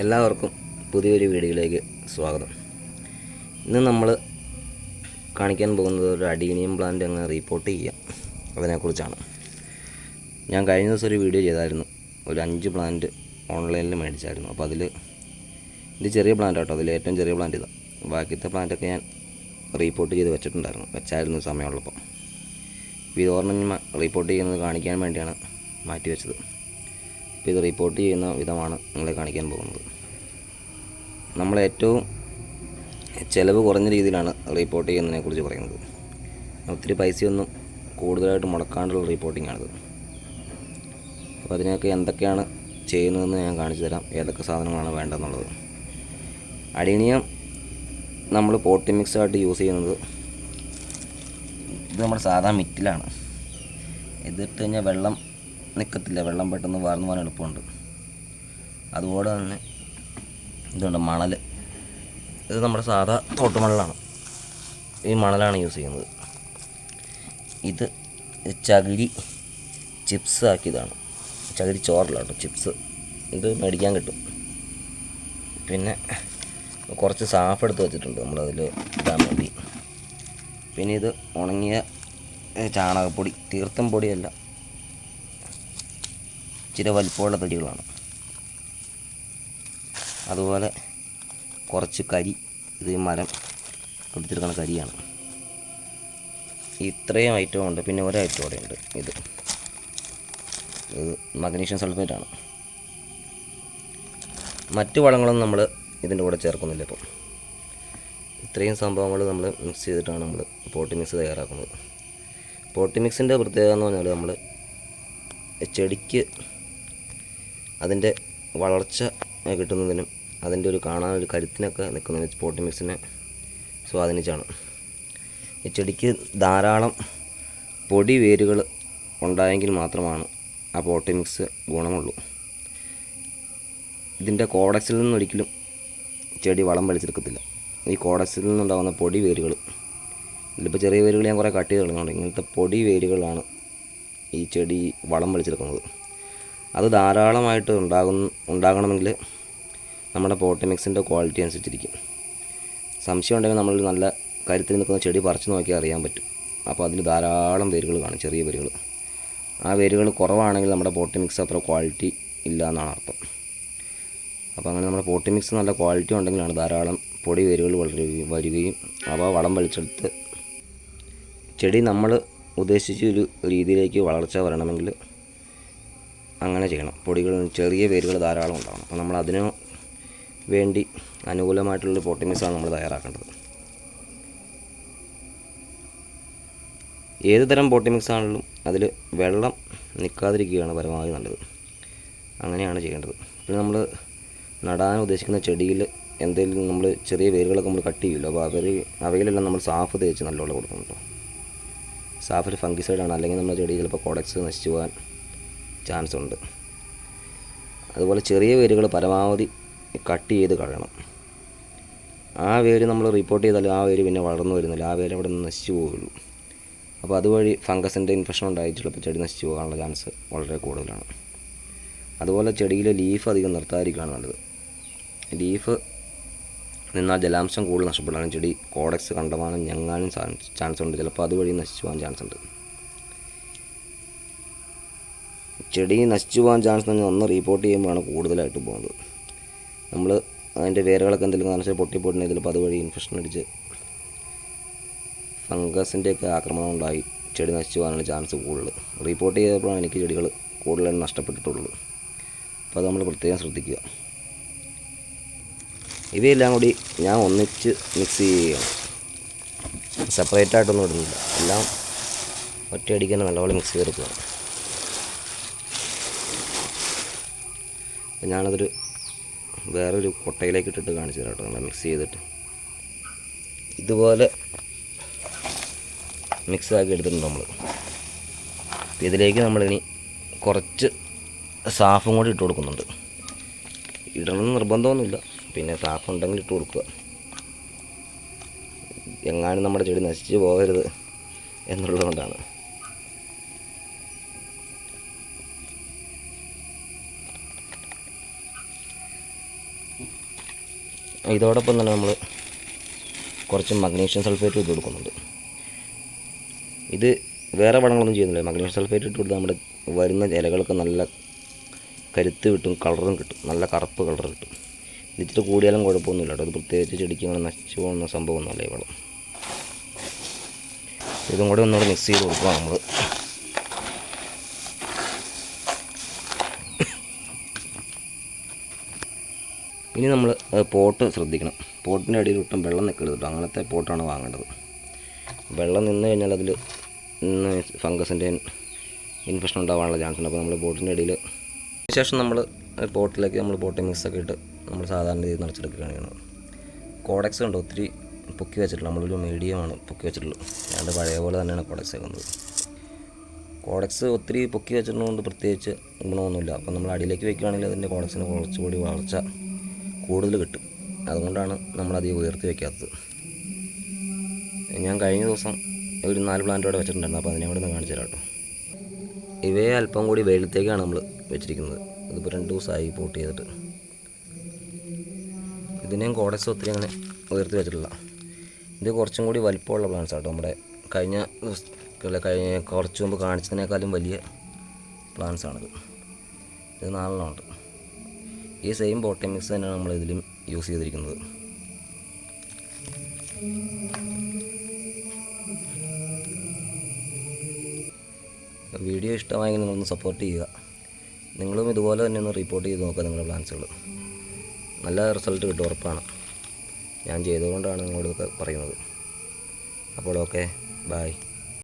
എല്ലാവർക്കും പുതിയൊരു വീഡിയോയിലേക്ക് സ്വാഗതം. ഇന്ന് നമ്മൾ കാണിക്കാൻ പോകുന്നത് ഒരു അഡീനിയം പ്ലാന്റ് അങ്ങ് റിപ്പോർട്ട് ചെയ്യാം. അതിനെക്കുറിച്ചാണ്. ഞാൻ കഴിഞ്ഞ ദിവസം ഒരു വീഡിയോ ചെയ്തായിരുന്നു. ഒരു അഞ്ച് പ്ലാന്റ് ഓൺലൈനിൽ മേടിച്ചായിരുന്നു. അപ്പോൾ അതിൽ ഇത് ചെറിയ പ്ലാന്റ് കേട്ടോ അതിൽ ഏറ്റവും ചെറിയ പ്ലാന്റ് ഇതാണ് ബാക്കിയത്തെ പ്ലാന്റൊക്കെ ഞാൻ റിപ്പോർട്ട് ചെയ്ത് വെച്ചിട്ടുണ്ടായിരുന്നു. വെച്ചായിരുന്നു സമയമുള്ളപ്പോൾ ഇത് ഓർമ്മ റിപ്പോർട്ട് ചെയ്യുന്നത് കാണിക്കാൻ വേണ്ടിയാണ് മാറ്റി വെച്ചത്. ഇത് റിപ്പോർട്ട് ചെയ്യുന്ന വിധമാണ് നിങ്ങളെ കാണിക്കാൻ പോകുന്നത്. നമ്മൾ ഏറ്റവും ചിലവ് കുറഞ്ഞ രീതിയിലാണ് റിപ്പോർട്ട് ചെയ്യുന്നതിനെ കുറിച്ച് പറയുന്നത്. ഒത്തിരി പൈസയൊന്നും കൂടുതലായിട്ട് മുടക്കാണ്ടുള്ള റിപ്പോർട്ടിംഗ് ആണിത്. അപ്പോൾ അതിനൊക്കെ എന്തൊക്കെയാണ് ചെയ്യുന്നതെന്ന് ഞാൻ കാണിച്ചു തരാം. ഏതൊക്കെ സാധനങ്ങളാണ് വേണ്ടതെന്നുള്ളത്. അടീനിയം നമ്മൾ പോട്ടി മിക്സ് ആയിട്ട് യൂസ് ചെയ്യുന്നത് ഇത് നമ്മുടെ സാധാ മിറ്റിലാണ് ഇതിട്ട് കഴിഞ്ഞാൽ വെള്ളം നിൽക്കത്തില്ല വെള്ളം പെട്ടെന്ന് വാർന്നു പോകാൻ എളുപ്പമുണ്ട്. അതുപോലെ തന്നെ ഇതുണ്ട് മണൽ ഇത് നമ്മുടെ സാധാ തോട്ടുമണലാണ്. ഈ മണലാണ് യൂസ് ചെയ്യുന്നത്. ഇത് ചകിരി ചിപ്സ് ആക്കിയതാണ്. ചകിരി ചോറില്ല കേട്ടോ ചിപ്സ്. ഇത് മേടിക്കാൻ കിട്ടും. പിന്നെ കുറച്ച് സാഫ് എടുത്ത് വെച്ചിട്ടുണ്ട് നമ്മളതിൽ ഇടാൻ വേണ്ടി. പിന്നെ ഇത് ഉണങ്ങിയ ചാണകപ്പൊടി തീർത്തും പൊടിയല്ല. ഇച്ചിരി വലിപ്പമുള്ള തടികളാണ്. അതുപോലെ കുറച്ച് കരി ഇത് മരം കൊടുത്തിരിക്കുന്ന കരിയാണ്. ഇത്രയും ഐറ്റം ഉണ്ട്. പിന്നെ ഒരു ഐറ്റം അവിടെ ഉണ്ട്. ഇത്. ഇത് മഗ്നീഷ്യം ആണ് മറ്റു വളങ്ങളൊന്നും നമ്മൾ ഇതിന്റെ കൂടെ ചേർക്കുന്നില്ല ഇപ്പം. ഇത്രയും സംഭവങ്ങൾ നമ്മൾ മിക്സ് ചെയ്തിട്ടാണ് നമ്മൾ പോട്ടി മിക്സ് തയ്യാറാക്കുന്നത്. പോട്ടി മിക്സിന്റെ പ്രത്യേകത എന്ന് പറഞ്ഞാൽ നമ്മൾ ചെടിക്ക് അതിന്റെ വളർച്ച കിട്ടുന്നതിനും അതിന്റെ ഒരു കാണാൻ ഒരു കരുത്തിനൊക്കെ നിൽക്കുന്നതിന് സ്പോട്ടി മിക്സിനെ സ്വാധീനിച്ചാണ്. ഈ ചെടിക്ക് ധാരാളം പൊടി വേരുകൾ ഉണ്ടായെങ്കിൽ മാത്രമാണ് ആ പോട്ടി മിക്സ് ഗുണമുള്ളൂ. ഇതിന്റെ കോഡക്സിൽ നിന്നൊരിക്കലും ചെടി വളം വലിച്ചെടുക്കത്തില്ല. ഈ കോഡക്സിൽ നിന്നുണ്ടാകുന്ന പൊടി വേരുകൾ ഇതിലിപ്പോൾ ചെറിയ വേരുകൾ ഞാൻ കുറേ കട്ട് ചെയ്ത് തുടങ്ങുന്നുണ്ട് ഇങ്ങനത്തെ പൊടി വേരുകളാണ് ഈ ചെടി വളം വലിച്ചെടുക്കുന്നത്. അത് ധാരാളമായിട്ട് ഉണ്ടാകും ഉണ്ടാകണമെങ്കിൽ നമ്മുടെ പോട്ടി മിക്സിന്റെ ക്വാളിറ്റി അനുസരിച്ചിരിക്കും. സംശയം ഉണ്ടെങ്കിൽ നമ്മൾ നല്ല കരുത്തിൽ നിൽക്കുന്ന ചെടി പറിച്ചു നോക്കിയാൽ അറിയാൻ പറ്റും. അപ്പോൾ അതിൽ ധാരാളം വേരുകൾ കാണും ചെറിയ വേരുകൾ. ആ വേരുകൾ കുറവാണെങ്കിൽ നമ്മുടെ പോട്ടി മിക്സ് അത്ര ക്വാളിറ്റി ഇല്ല എന്നാണ് അർത്ഥം. അപ്പോൾ അങ്ങനെ നമ്മുടെ പോട്ടി മിക്സ് നല്ല ക്വാളിറ്റി ഉണ്ടെങ്കിലാണ് ധാരാളം പൊടി വേരുകൾ വളരുകയും വരികയും അവ വളം വലിച്ചെടുത്ത് ചെടി നമ്മൾ ഉദ്ദേശിച്ച ഒരു രീതിയിലേക്ക് വളർച്ച വരണമെങ്കിൽ അങ്ങനെ ചെയ്യണം. പൊടികൾ ചെറിയ വേരുകൾ ധാരാളം ഉണ്ടാവണം. അപ്പോൾ നമ്മൾ അതിനു വേണ്ടി അനുകൂലമായിട്ടുള്ള പൊട്ടിമിസാണ് നമ്മൾ തയ്യാറാക്കേണ്ടത്. ഏത് തരം പോട്ടി മിക്സ് ആണെങ്കിലും അതിൽ വെള്ളം നിൽക്കാതിരിക്കുകയാണ് പരമാവധി നല്ലത്. അങ്ങനെയാണ് ചെയ്യേണ്ടത്. പിന്നെ നമ്മൾ നടാൻ ഉദ്ദേശിക്കുന്ന ചെടിയിൽ എന്തെങ്കിലും നമ്മൾ ചെറിയ വേരുകളൊക്കെ നമ്മൾ കട്ട് ചെയ്യുമല്ലോ അപ്പോൾ അവർ അവയിലെല്ലാം നമ്മൾ സാഫ് തേച്ച് നല്ലോണം കൊടുക്കുന്നുണ്ടോ. സാഫിൽ ഫംഗിസൈഡാണ് അല്ലെങ്കിൽ നമ്മുടെ ചെടി ചിലപ്പോൾ കോഡക്സ് നശിച്ചു പോകാൻ ചാൻസ് ഉണ്ട് അതുപോലെ ചെറിയ വേരുകൾ പരമാവധി കട്ട് ചെയ്ത് കളയണം. ആ വേര് നമ്മൾ റിപ്പോർട്ട് ചെയ്താലും ആ വേര് പിന്നെ വളർന്നു വരുന്നില്ല. ആ വേര് അവിടെ നിന്ന് നശിച്ചു പോവുള്ളൂ അപ്പോൾ അതുവഴി ഫംഗസിന്റെ ഇൻഫെക്ഷൻ ഉണ്ടായിട്ടുള്ളപ്പോൾ ചെടി നശിച്ചു പോകാനുള്ള ചാൻസ് വളരെ കൂടുതലാണ്. അതുപോലെ ചെടിയിലെ ലീഫ് അധികം നിർത്താതിരിക്കുകയാണ് നല്ലത്. ലീഫ് നിന്നാൽ ജലാംശം കൂടുതൽ നഷ്ടപ്പെടാനും ചെടി കോഡക്സ് കണ്ടമാനം ഞങ്ങാനും ചാൻസ് ഉണ്ട് ചിലപ്പോൾ അതുവഴി നശിച്ചു പോകാൻ ചാൻസ് ഉണ്ട് ചെടി നശിച്ചു പോകാൻ ചാൻസ് തന്നെ ഒന്ന് റിപ്പോർട്ട് ചെയ്യുമ്പോഴാണ് കൂടുതലായിട്ട് പോകുന്നത്. നമ്മൾ അതിന്റെ വേരുകളൊക്കെ എന്തെങ്കിലും കാണിച്ചാൽ പൊട്ടിപ്പോയിട്ടുണ്ടെങ്കിൽ ചിലപ്പോൾ അതുവഴി ഇൻഫെക്ഷൻ അടിച്ച് ഫംഗസിന്റെയൊക്കെ ആക്രമണം ഉണ്ടായി. ചെടി നശിച്ചു പോകാനാണ് ചാൻസ് കൂടുതൽ റിപ്പോർട്ട് ചെയ്തപ്പോഴാണ് എനിക്ക് ചെടികൾ കൂടുതലായിട്ട് നഷ്ടപ്പെട്ടിട്ടുള്ളത്. അപ്പോൾ അത് നമ്മൾ പ്രത്യേകം ശ്രദ്ധിക്കുക. ഇവയെല്ലാം കൂടി ഞാൻ ഒന്നിച്ച് മിക്സ് ചെയ്യുകയാണ്. സെപ്പറേറ്റ് ആയിട്ടൊന്നും ഇടുന്നില്ല. എല്ലാം ഒറ്റയടിക്ക് തന്നെ നല്ലപോലെ മിക്സ് ചെയ്തെടുക്കുക അപ്പം ഞാനതൊരു വേറൊരു കൊട്ടയിലേക്ക് ഇട്ടിട്ട് കാണിച്ചു തരാം കേട്ടോ നമ്മൾ മിക്സ് ചെയ്തിട്ട്. ഇതുപോലെ മിക്സ് ആക്കി എടുത്തിട്ടുണ്ട് നമ്മൾ അപ്പം ഇതിലേക്ക് നമ്മളിനി കുറച്ച് സാഫും കൂടി ഇട്ട് കൊടുക്കുന്നുണ്ട്. ഇടണമെന്ന് നിർബന്ധമൊന്നുമില്ല. പിന്നെ സാഫ് ഉണ്ടെങ്കിൽ ഇട്ട് കൊടുക്കുക. എങ്ങാനും നമ്മുടെ ചെടി നശിച്ചു പോകരുത് എന്നുള്ളതുകൊണ്ടാണ്. ഇതോടൊപ്പം തന്നെ നമ്മൾ കുറച്ച് മഗ്നീഷ്യം സൾഫേറ്റ് ഇട്ട് കൊടുക്കുന്നുണ്ട്. ഇത് വേറെ വളങ്ങളൊന്നും ചെയ്യുന്നില്ല. മഗ്നീഷ്യം സൾഫേറ്റ് ഇട്ട് കൊടുത്താൽ നമ്മുടെ വരുന്ന ഇലകൾക്ക് നല്ല കരുത്ത് കിട്ടും കളറും കിട്ടും നല്ല കറുപ്പ് കളർ കിട്ടും. ഇതിട്ട് കൂടിയാലും കുഴപ്പമൊന്നുമില്ല കേട്ടോ. ഇത് പ്രത്യേകിച്ച് ചെടിക്ക് ഇങ്ങനെ നശിച്ചു പോകുന്ന സംഭവമൊന്നുമല്ല ഈ വളം. ഇതും കൂടെ ഒന്നുകൂടെ മിക്സ് ചെയ്ത് കൊടുക്കുക നമ്മൾ ഇനി നമ്മൾ പോട്ട് ശ്രദ്ധിക്കണം. പോട്ടിന്റെ അടിയിൽ ഒട്ടും വെള്ളം നിൽക്കരുത് അങ്ങനത്തെ പോട്ടാണ് വാങ്ങേണ്ടത്. വെള്ളം നിന്ന് കഴിഞ്ഞാൽ അതിൽ ഫംഗസിന്റെ ഇൻഫെക്ഷൻ ഉണ്ടാവാനുള്ള ചാൻസ് ഉണ്ട്. അപ്പോൾ നമ്മൾ പോട്ടിന്റെ അടിയിൽ ശേഷം നമ്മൾ പോട്ടിലേക്ക് നമ്മൾ പോട്ടി മിക്സ് ഒക്കെ ഇട്ട് നമ്മൾ സാധാരണ രീതിയിൽ നിറച്ചെടുക്കുകയാണ് കോഡക്സ് ഉണ്ട് ഒത്തിരി പൊക്കി വെച്ചിട്ടുള്ള നമ്മളൊരു മീഡിയമാണ് പൊക്കി വെച്ചിട്ടുള്ളത്. അതിന്റെ പഴയ പോലെ തന്നെയാണ് കോഡക്സ് വെക്കുന്നത് കോഡക്സ് ഒത്തിരി പൊക്കി വെച്ചിട്ടുള്ളതുകൊണ്ട് പ്രത്യേകിച്ച് ഗുണമൊന്നുമില്ല. അപ്പോൾ നമ്മൾ അടിയിലേക്ക് വെക്കുകയാണെങ്കിൽ അതിന്റെ കോഡക്സിന് കുറച്ചുകൂടി വളർച്ച കൂടുതൽ കിട്ടും. അതുകൊണ്ടാണ് നമ്മൾ അധികം ഉയർത്തി വയ്ക്കാത്തത്. ഞാൻ കഴിഞ്ഞ ദിവസം ഒരു നാല് പ്ലാന്റ് അവിടെ വെച്ചിട്ടുണ്ടായിരുന്നു. അപ്പോൾ അതിനെ കൂടെ ഒന്ന് കാണിച്ചു തരാം കേട്ടോ ഇവയെ അല്പം കൂടി വെയിലത്തേക്കാണ് നമ്മൾ വെച്ചിരിക്കുന്നത്. ഇതിപ്പോൾ രണ്ട് ദിവസമായി പോട്ട് ചെയ്തിട്ട്. ഇതിനെയും കോടസ് ഒത്തിരി അങ്ങനെ ഉയർത്തി വെച്ചിട്ടില്ല. ഇത് കുറച്ചും കൂടി വലിപ്പമുള്ള പ്ലാന്റ്സ് ആട്ടോ നമ്മുടെ കഴിഞ്ഞ ദിവസത്തിലെ കഴിഞ്ഞ കുറച്ച് മുമ്പ് കാണിച്ചതിനേക്കാളും വലിയ പ്ലാന്റ്സ് ആണിത്. ഇത് നാലെണ്ണമുണ്ട് ഈ സെയിം ബോട്ടം മിക്സ് തന്നെയാണ് നമ്മൾ ഇതിലും യൂസ് ചെയ്തിരിക്കുന്നത്. വീഡിയോ ഇഷ്ടമായെങ്കിൽ നിങ്ങളൊന്ന് സപ്പോർട്ട് ചെയ്യുക. നിങ്ങളും ഇതുപോലെ തന്നെ ഒന്ന് റിപ്പോർട്ട് ചെയ്ത് നോക്കുക നിങ്ങളുടെ പ്ലാൻസുകൾ നല്ല റിസൾട്ട് കിട്ടും ഉറപ്പാണ്. ഞാൻ ചെയ്തുകൊണ്ടാണ് നിങ്ങളോട് പറയുന്നത്. അപ്പോൾ ഓക്കെ ബായ്